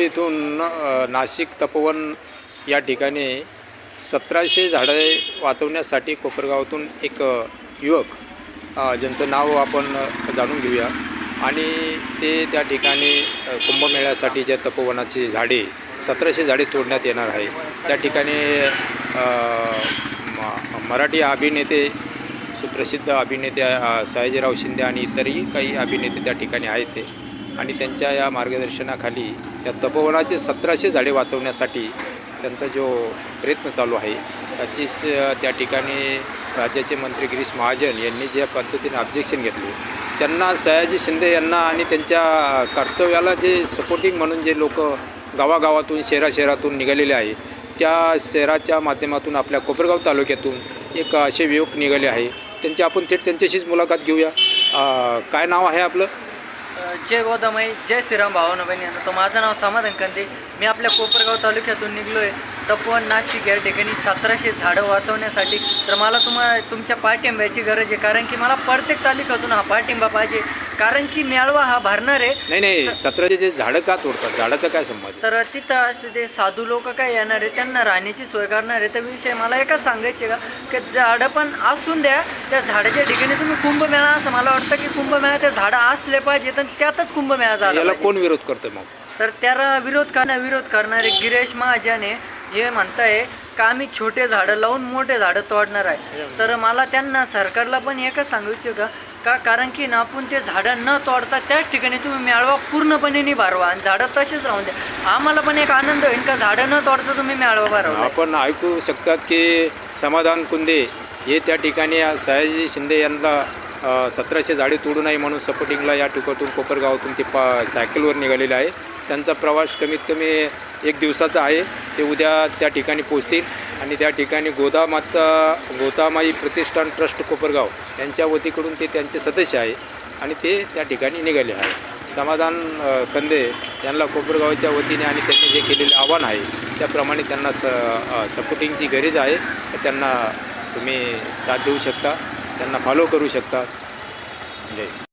इथून नाशिक तपोवन या ठिकाणी सतराशे झाडे वाचवण्यासाठी कोपरगावातून एक युवक ज्यांचं नाव आपण जाणून घेऊया. आणि ते त्या ठिकाणी कुंभमेळ्यासाठी ज्या तपोवनाची झाडे सतराशे झाडे तोडण्यात येणार आहे. त्या ठिकाणी म- मराठी अभिनेते सुप्रसिद्ध अभिनेते सयाजीराव शिंदे आणि इतरही काही अभिनेते त्या ठिकाणी आहेत ते. आणि त्यांच्या या मार्गदर्शनाखाली त्या तपोवनाचे सतराशे झाडे वाचवण्यासाठी त्यांचा जो प्रयत्न चालू आहे त्याची स- त्या ठिकाणी राज्याचे मंत्री गिरीश महाजन यांनी ज्या पद्धतीने ऑब्जेक्शन घेतले त्यांना सयाजी शिंदे यांना आणि त्यांच्या कर्तव्याला जे सपोर्टिंग म्हणून जे लोक गावागावातून शहराशहरातून निघालेले आहे त्या शहराच्या माध्यमातून आपल्या कोपरगाव तालुक्यातून एक असे युवक निघाले आहे. त्यांची आपण थेट त्यांच्याशीच मुलाखत घेऊया. काय नाव आहे आपलं? जय गोदामाई जय श्रीराम भावानं बहिणी. आता तर माझं नाव समाधान कंदे मी आपल्या कोपरगाव तालुक्यातून निघलो आहे तपोवन नाशिक या ठिकाणी सतराशे झाडं वाचवण्यासाठी. तर मला तुम्हा तुमच्या पाठिंब्याची गरज आहे. कारण की मला प्रत्येक तालुक्यातून हा पाठिंबा पाहिजे. कारण की मेळावा हा भरणार आहे. नाही नाही सतराचे जे झाडं का तोडतात? झाडाचा काय संबंध तर तिथं असे ते साधू लोक काय येणार आहे त्यांना राहण्याची सोय करणार आहे तर विषय मला एकच सांगायचे का की झाडं पण असून द्या त्या झाडाच्या ठिकाणी तुम्ही कुंभमेळा असं मला वाटतं की कुंभमेळा त्या झाडं असले पाहिजे तर त्यातच कुंभमेळा झाला याला. कोण विरोध करतं मग? तर त्याला विरोध करण्या विरोध करणारे गिरीश महाजन हे म्हणताय का आम्ही छोटे झाडं लावून मोठे झाडं तोडणार आहे? तर मला त्यांना सरकारला पण एकच सांगू इच्छितो का का? कारण की ना आपण ते झाडं न तोडता त्याच ठिकाणी तुम्ही मेळावा पूर्णपणे नाही भरवा. आणि झाडं तसेच राहून द्या. आम्हाला पण एक आनंद होईल का? झाडं न तोडता तुम्ही मेळावा भरवा आपण ऐकू शकतात की समाधान कुंदे हे त्या ठिकाणी सयाजी शिंदे यांना सतराशे झाडे तोडू नये म्हणून सपोर्टिंगला या टुकातून कोपरगावातून ते पा सायकलवर निघालेले आहे. त्यांचा प्रवास कमीत कमी एक दिवसाचा आहे. ते उद्या त्या ठिकाणी पोचतील आणि त्या ठिकाणी गोदामाता गोदामाई प्रतिष्ठान ट्रस्ट कोपरगाव यांच्या वतीकडून ते त्यांचे सदस्य आहे आणि ते त्या ठिकाणी निघाले आहे. समाधान कंदे यांना कोपरगावच्या वतीने आणि त्यांनी जे केलेले आव्हान आहे त्याप्रमाणे त्यांना स सपोर्टिंगची गरज आहे. तर त्यांना तुम्ही साथ देऊ शकता त्यांना फॉलो करू शकता. जय